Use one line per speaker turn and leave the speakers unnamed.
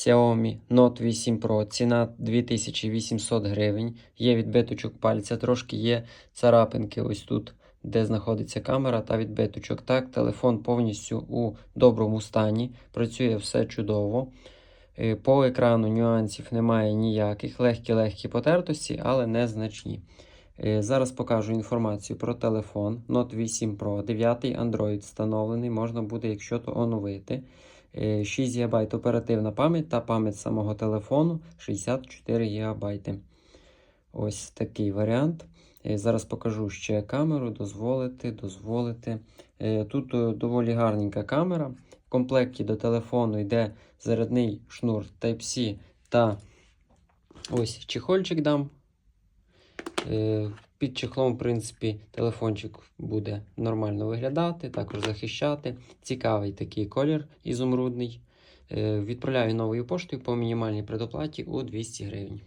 Xiaomi Note 8 Pro, ціна 2800 гривень. Є відбиточок пальця, трошки є царапинки ось тут, де знаходиться камера та відбиточок. Так, телефон повністю у доброму стані, працює все чудово. Е, По екрану нюансів немає ніяких, легкі-легкі потертості, але незначні. Е, Зараз покажу інформацію про телефон Note 8 Pro, 9 Android встановлений, можна буде, якщо то оновити. Е, 6 ГБ оперативна пам'ять та пам'ять самого телефону 64 ГБ. Ось такий варіант. Е, Зараз покажу ще камеру, дозволити, дозволити. Е, Тут е, доволі гарненька камера. В комплекті до телефону йде зарядний шнур Type-C та ось чехольчик дам. Під чехлом, в принципі, телефончик буде нормально виглядати, також захищати. Цікавий такий колір ізумрудний. Е, Відправляю новою поштою по мінімальній предоплаті у 200 гривень.